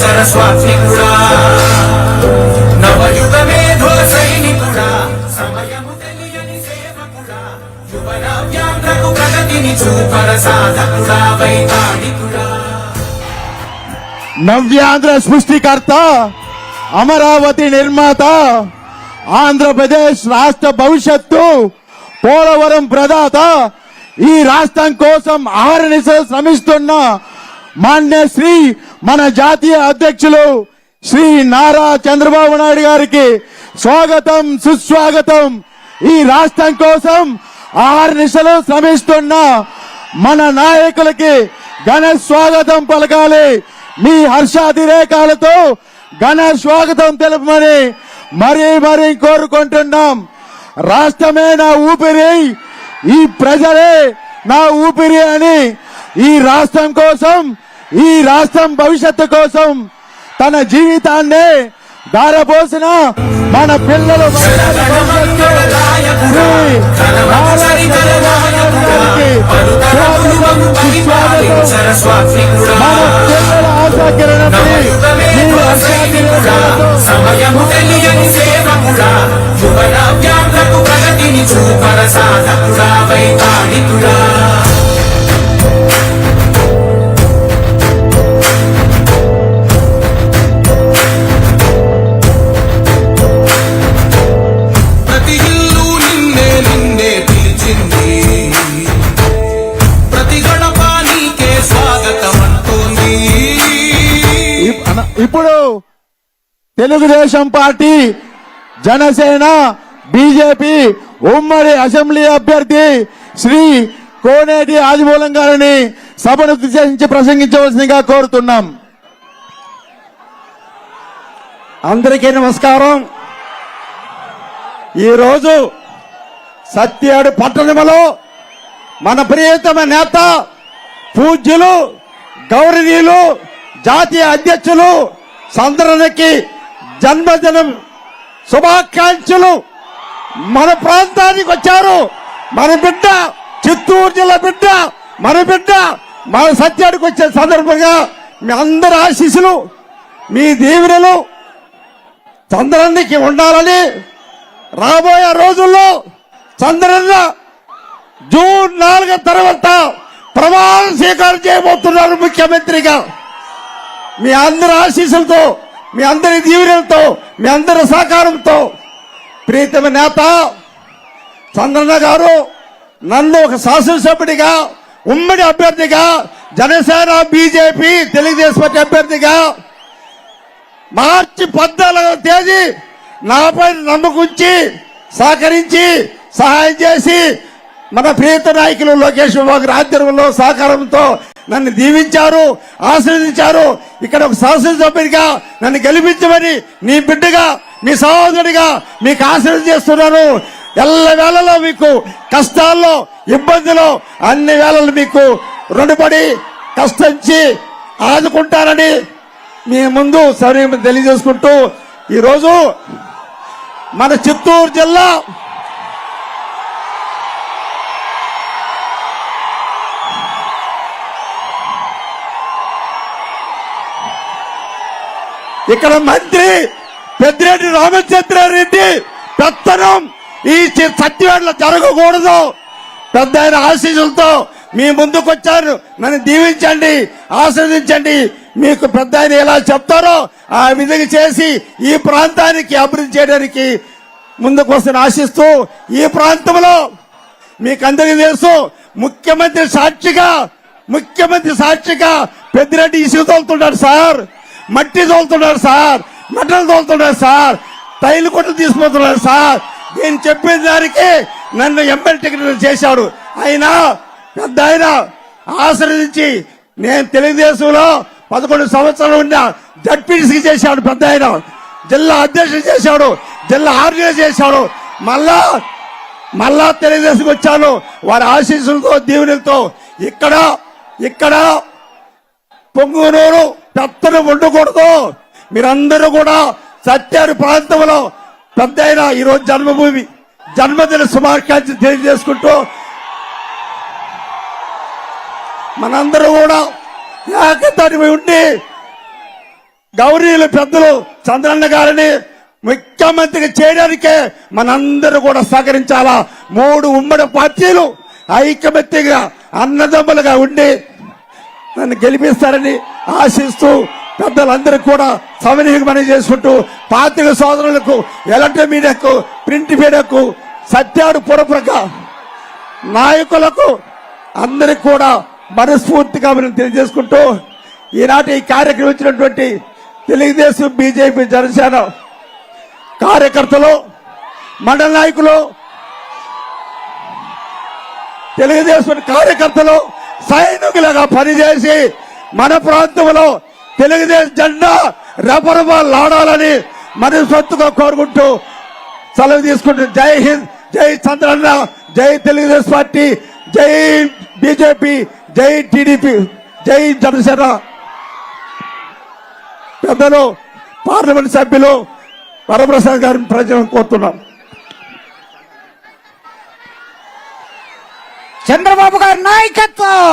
సరస్వాతి కూడా నవయుగ మేధో సైనికుడా సమయము తెలియని సేవకుడా యువ నవ్యాంధ్రకు ప్రగతిని చూపర సాధకుడా వైతాళికుడా నవ్యాంధ్ర సృష్టికర్త అమరావతి నిర్మాత ఆంధ్రప్రదేశ్ రాష్ట్ర భవిష్యత్తు పోలవరం ప్రదాత ఈ రాష్ట్రం కోసం ఆహరణిసలు శ్రమిస్తున్న మాన్య శ్రీ మన జాతీయ అధ్యక్షులు శ్రీ నారా చంద్రబాబు నాయుడు గారికి స్వాగతం సుస్వాగతం. ఈ రాష్ట్రం కోసం ఆరు నిశలు శ్రమిస్తున్న మన నాయకులకి ఘన స్వాగతం పలకాలి. మీ హర్షాతిరేకాలతో ఘన స్వాగతం తెలుపమని మరీ మరీ కోరుకుంటున్నాం. రాష్ట్రమే నా ఊపిరి ఈ ప్రజలే నా ఊపిరి అని ఈ రాష్ట్రం కోసం ఈ రాష్ట్రం భవిష్యత్తు కోసం తన జీవితాన్ని దారపోసిన మన పిల్లలు బంగారు భవిష్యత్తు శ్రీ నారా తెలుగుదేశం పార్టీ జనసేన బీజేపీ ఉమ్మడి అసెంబ్లీ అభ్యర్థి శ్రీ కోనేటి ఆదిమూలం గారిని సభను ఉద్దేశించి ప్రసంగించవలసిందిగా కోరుతున్నాం. అందరికీ నమస్కారం. ఈరోజు సత్యాడు పట్టణంలో మన ప్రియతమ నేత పూజ్యులు గౌరవీయులు జాతీయ అధ్యక్షులు సందరణకి జన్మదినం శుభాకాంక్షలు. మన ప్రాంతానికి వచ్చారు. మన బిడ్డ చిత్తూరు జిల్లా బిడ్డ మన బిడ్డ మన సత్యానికి వచ్చే సందర్భంగా మీ అందరి ఆశీస్సులు మీ దీవెనలు చంద్రన్నకి ఉండాలని రాబోయే రోజుల్లో చంద్రన్న జూన్ నాలుగు తర్వాత ప్రమాణ స్వీకారం చేయబోతున్నారు ముఖ్యమంత్రిగా. మీ అందరి ఆశీస్సులతో మీ అందరి దీవెనలతో మీ అందరి సహకారంతో ప్రీతమ నేత చంద్రన్న గారు నన్ను ఒక శాసనసభ్యుడిగా ఉమ్మడి అభ్యర్థిగా జనసేన బీజేపీ తెలుగుదేశం పార్టీ అభ్యర్థిగా మార్చి పద్నాలుగవ తేదీ నాపై నమ్మకుంచి సహకరించి సహాయం చేసి మన ప్రియత నాయకులు లోకేష్ బాబు ఆధ్వర్యంలో సహకారంతో నన్ను దీవించారు ఆశీర్వదించారు. ఇక్కడ ఒక శాసనసభ్యుడిగా నన్ను గెలిపించమని నీ బిడ్డగా మీ సహోదరుడిగా మీకు ఆశీర్వదం చేస్తున్నాను. ఎల్ల వేళలో మీకు కష్టాల్లో ఇబ్బందులు అన్ని వేళలు మీకు రుణపడి కష్టించి ఆదుకుంటారని మీ ముందు సరే తెలియజేసుకుంటూ ఈరోజు మన చిత్తూరు జిల్లా ఇక్కడ మంత్రి పెద్దిరెడ్డి రామచంద్రారెడ్డి పెత్తనం ఈ చి- సత్యవేడలో జరగకూడదు. పెద్ద ఆయన ఆశీస్సులతో మీ ముందుకు వచ్చారు నన్ను దీవించండి ఆశీర్వదించండి. మీకు పెద్ద ఆయన ఎలా చెప్తారో ఆ విధంగా చేసి ఈ ప్రాంతానికి అభివృద్ధి చేయడానికి ముందుకు వస్తాను ఆశిస్తూ ఈ ప్రాంతంలో మీకు అందరికీ తెలుసు ముఖ్యమంత్రి సాక్షిగా ముఖ్యమంత్రి సాక్షిగా పెద్దిరెడ్డి ఇసుక సార్. మట్టి తోలుతున్నాడు సార్. మెటల్ తోలుతున్నారు సార్. తైలు కొట్లు తీసుకుపోతున్నాడు సార్. నేను చెప్పిన దానికి నన్ను ఎమ్మెల్యే టికెట్ చేశాడు అయినా పెద్ద ఆయన ఆశ్రయించి నేను తెలుగుదేశంలో పదకొండు సంవత్సరాలు ఉన్న జడ్పీసీ చేశాడు పెద్ద ఆయన. జిల్లా అధ్యక్షుడు చేశాడు. జిల్లా ఆర్డీ చేశాడు. మళ్ళా మళ్ళా తెలుగుదేశం వచ్చాను. వారి ఆశీస్సులతో దీవెనలతో ఇక్కడ ఇక్కడ పొంగునూరు పెత్తను ఉండకూడదు మీరందరూ కూడా సత్యారు ప్రాంతంలో పెద్ద అయిన ఈరోజు జన్మభూమి జన్మదిన శుభాకాంక్షలు తెలియజేసుకుంటూ మనందరూ కూడా ఏకతాటి ఉండి గౌరీలు పెద్దలు చంద్రన్న గారిని ముఖ్యమంత్రిగా చేయడానికే మనందరూ కూడా సహకరించాలా. మూడు ఉమ్మడి పార్టీలు ఐకమత్యంగా అన్నదమ్ములుగా ఉండి నన్ను గెలిపిస్తారని ఆశిస్తూ పెద్దలందరికీ కూడా సమన్వయం చేసుకుంటూ పాతిక సోదరులకు ఎలక్ట్రిక్ మీడియాకు ప్రింట్ మీడియాకు సత్యాడు పురప్రక నాయకులకు అందరికి కూడా మనస్ఫూర్తిగా మనం తెలియజేసుకుంటూ ఈనాటి ఈ కార్యక్రమం ఇచ్చినటువంటి తెలుగుదేశం బీజేపీ జనసేన కార్యకర్తలు మండల నాయకులు తెలుగుదేశం కార్యకర్తలు సైనికులుగా పనిచేసి మన ప్రాంతంలో తెలుగుదేశం జెండా రెపరెపలాడాలని మనస్ఫూర్తిగా కోరుకుంటూ సెలవు తీసుకుంటూ జై హింద్ జై చంద్రన్న జై తెలుగుదేశం పార్టీ జై బీజేపీ జై టీడీపీ జై జనసేన. పెద్దలు పార్లమెంట్ సభ్యులు వరప్రసాద్ గారిని ప్రజలను కోరుతున్నాం. చంద్రబాబు గారి నాయకత్వం!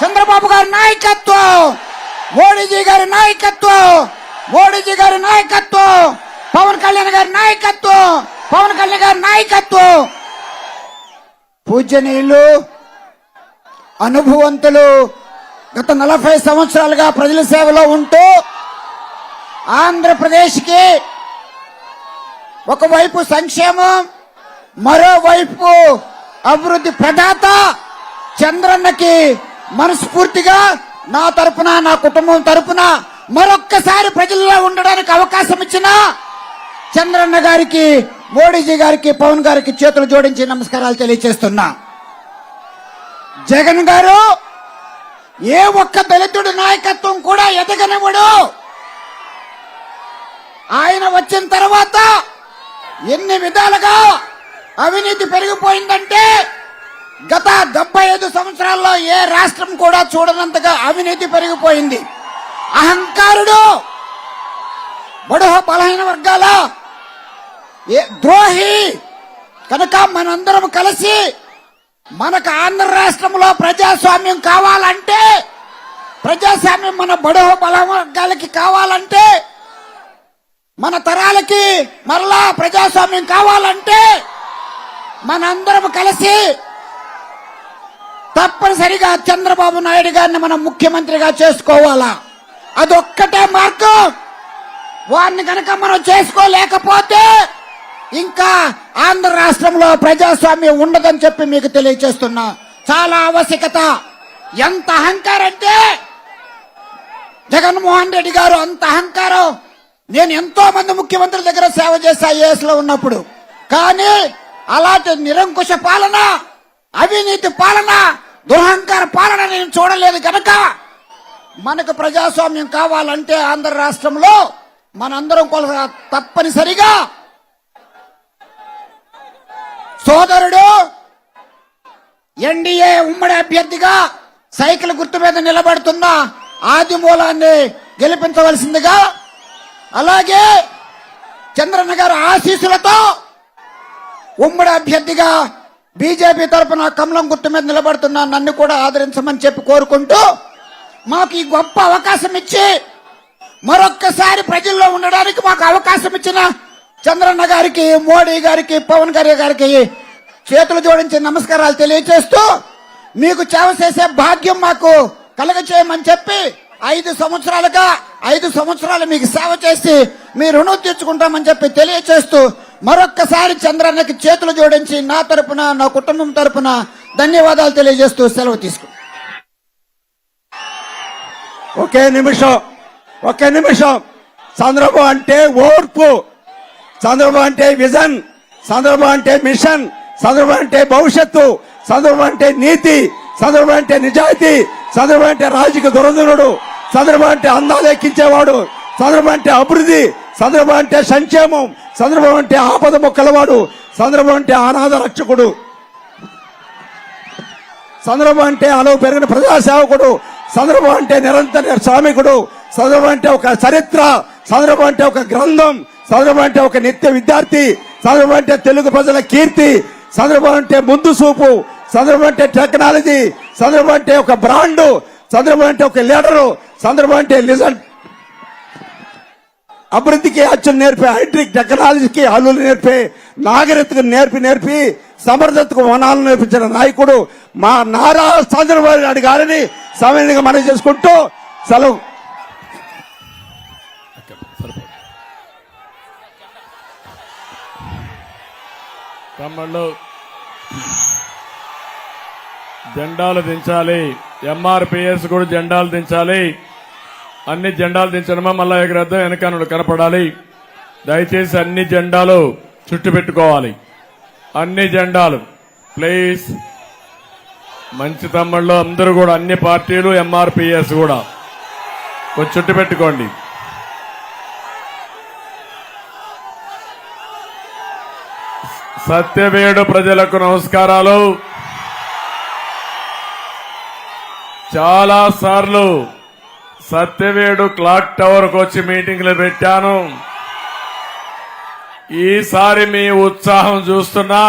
చంద్రబాబు గారి నాయకత్వం! మోడీజీ గారి నాయకత్వం! మోడీజీ గారి నాయకత్వం! పవన్ కళ్యాణ్ గారి నాయకత్వం! పవన్ కళ్యాణ్ గారి నాయకత్వం! పూజనీయులు అనుభవంతులు గత నలభై సంవత్సరాలుగా ప్రజల సేవలో ఉంటూ ఆంధ్రప్రదేశ్కి ఒకవైపు సంక్షేమం మరోవైపు అభివృద్ధి ప్రదాత చంద్రన్నకి మనస్ఫూర్తిగా నా తరపున నా కుటుంబం తరపున మరొక్కసారి ప్రజల్లో ఉండడానికి అవకాశం ఇచ్చిన చంద్రన్న గారికి మోడీజీ గారికి పవన్ గారికి చేతులు జోడించి నమస్కారాలు తెలియజేస్తున్నా జగన్ గారు ఏ ఒక్క దళితుడి నాయకత్వం కూడా ఎదగనివ్వడు. ఆయన వచ్చిన తర్వాత ఎన్ని విధాలుగా అవినీతి పెరిగిపోయిందంటే గత డెబ్బై ఐదు సంవత్సరాల్లో ఏ రాష్ట్రం కూడా చూడనంతగా అవినీతి పెరిగిపోయింది. అహంకారుడు బడుహ బలహీన వర్గాల ద్రోహి కనుక మనందరం కలిసి మనకు ఆంధ్ర రాష్ట్రంలో ప్రజాస్వామ్యం కావాలంటే ప్రజాస్వామ్యం మన బడుహ బల వర్గాలకి కావాలంటే మన తరాలకి మరలా ప్రజాస్వామ్యం కావాలంటే మనందరం కలిసి తప్పనిసరిగా చంద్రబాబు నాయుడు గారిని మనం ముఖ్యమంత్రిగా చేసుకోవాలా? అదొక్కటే మార్గం. వారిని కనుక మనం చేసుకోలేకపోతే ఇంకా ఆంధ్ర రాష్ట్రంలో ప్రజాస్వామ్యం ఉండదని చెప్పి మీకు తెలియజేస్తున్నా చాలా ఆవశ్యకత. ఎంత అహంకారం అంటే జగన్మోహన్ రెడ్డి గారు అంత అహంకారం. నేను ఎంతో మంది ముఖ్యమంత్రుల దగ్గర సేవ చేశా ఐఏఎస్లో ఉన్నప్పుడు. కానీ అలాంటి నిరంకుశ పాలన అవినీతి పాలన దురహంకార పాలన నేను చూడలేదు కనుక మనకు ప్రజాస్వామ్యం కావాలంటే ఆంధ్ర రాష్ట్రంలో మనందరం కొల తప్పనిసరిగా సోదరుడు ఎన్డీఏ ఉమ్మడి అభ్యర్థిగా సైకిల్ గుర్తు మీద నిలబడుతున్న ఆదిమూలాన్ని గెలిపించవలసిందిగా అలాగే చంద్రన్న గారు ఆశీస్సులతో ఉమ్మడి అభ్యర్థిగా బీజేపీ తరఫున కమలం గుర్తు మీద నిలబడుతున్న నన్ను కూడా ఆదరించమని చెప్పి కోరుకుంటూ మాకు ఈ గొప్ప అవకాశం ఇచ్చి మరొక్కసారి ప్రజల్లో ఉండడానికి మాకు అవకాశం ఇచ్చిన చంద్రన్న గారికి మోడీ గారికి పవన్ గారి గారికి చేతులు జోడించి నమస్కారాలు తెలియజేస్తూ మీకు సేవ చేసే భాగ్యం మాకు కలగ చేయమని చెప్పి ఐదు సంవత్సరాలుగా ఐదు సంవత్సరాలు మీకు సేవ చేసి మీ రుణం తీర్చుకుంటామని చెప్పి తెలియచేస్తూ మరొక్కసారి చంద్రన్నకి చేతులు జోడించి నా తరపున నా కుటుంబం తరపున ధన్యవాదాలు తెలియజేస్తూ సెలవు తీసుకు. ఒకే నిమిషం ఒకే నిమిషం. చంద్రబాబు అంటే ఓర్పు చంద్రబాబు అంటే విజన్ చంద్రబాబు అంటే మిషన్ చంద్రబాబు అంటే భవిష్యత్తు చంద్రబాబు అంటే నీతి చంద్రబాబు అంటే నిజాయితీ చంద్రబాబు అంటే రాజకీయ దురదనుడు చంద్రబాబు అంటే అందాలు ఎక్కించేవాడు. సందర్భం అంటే అభివృద్ధి సందర్భం అంటే సంక్షేమం సందర్భం అంటే ఆపద మొక్కలవాడు సందర్భం అంటే అనాథ రక్షకుడు సందర్భం అంటే అలవు పెరిగిన ప్రజాసేవకుడు సందర్భం అంటే నిరంతర శ్రామికుడు సందర్భం అంటే ఒక చరిత్ర చంద్రబాబు అంటే ఒక గ్రంథం సందర్భం అంటే ఒక నిత్య విద్యార్థి సందర్భం అంటే తెలుగు ప్రజల కీర్తి చంద్రబాబు అంటే ముందు చూపు సందర్భం అంటే టెక్నాలజీ సందర్భం అంటే ఒక బ్రాండ్ సందర్భం అంటే ఒక లీడరు సందర్భం అంటే లిజన్ అభివృద్ధికి అచ్చులు నేర్పే హైడ్రిక్ టెక్నాలజీకి హల్లులు నేర్పే నాగరికతకు నేర్పి నేర్పి సమర్థతకు వనాలను నేర్పించిన నాయకుడు మా నారా చంద్రబాబు నాయుడు గారిని సమయంగా మనం చేసుకుంటూ సెలవు. తమ్ముళ్ళు జెండాలు దించాలి. ఎంఆర్పిఎస్ కూడా జెండాలు దించాలి. అన్ని జెండాలు దించడమా? మళ్ళా ఎగరద్దాం? వెనకనుడు కనపడాలి. దయచేసి అన్ని జెండాలు చుట్టు పెట్టుకోవాలి. అన్ని జెండాలు. ప్లీజ్. మంచి తమ్ముళ్ళు అందరూ కూడా అన్ని పార్టీలు ఎంఆర్పిఎస్ కూడా. కొంచెం చుట్టు పెట్టుకోండి. సత్యవేడు ప్రజలకు నమస్కారాలు. చాలా సార్లు సత్యవేడు క్లాక్ టవర్కు వచ్చి మీటింగ్లు పెట్టాను. ఈసారి మీ ఉత్సాహం చూస్తున్నా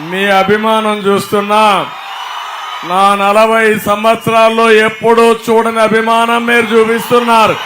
మీ అభిమానం చూస్తున్నా నా నలభై సంవత్సరాల్లో ఎప్పుడూ చూడని అభిమానం మీరు చూపిస్తున్నారు.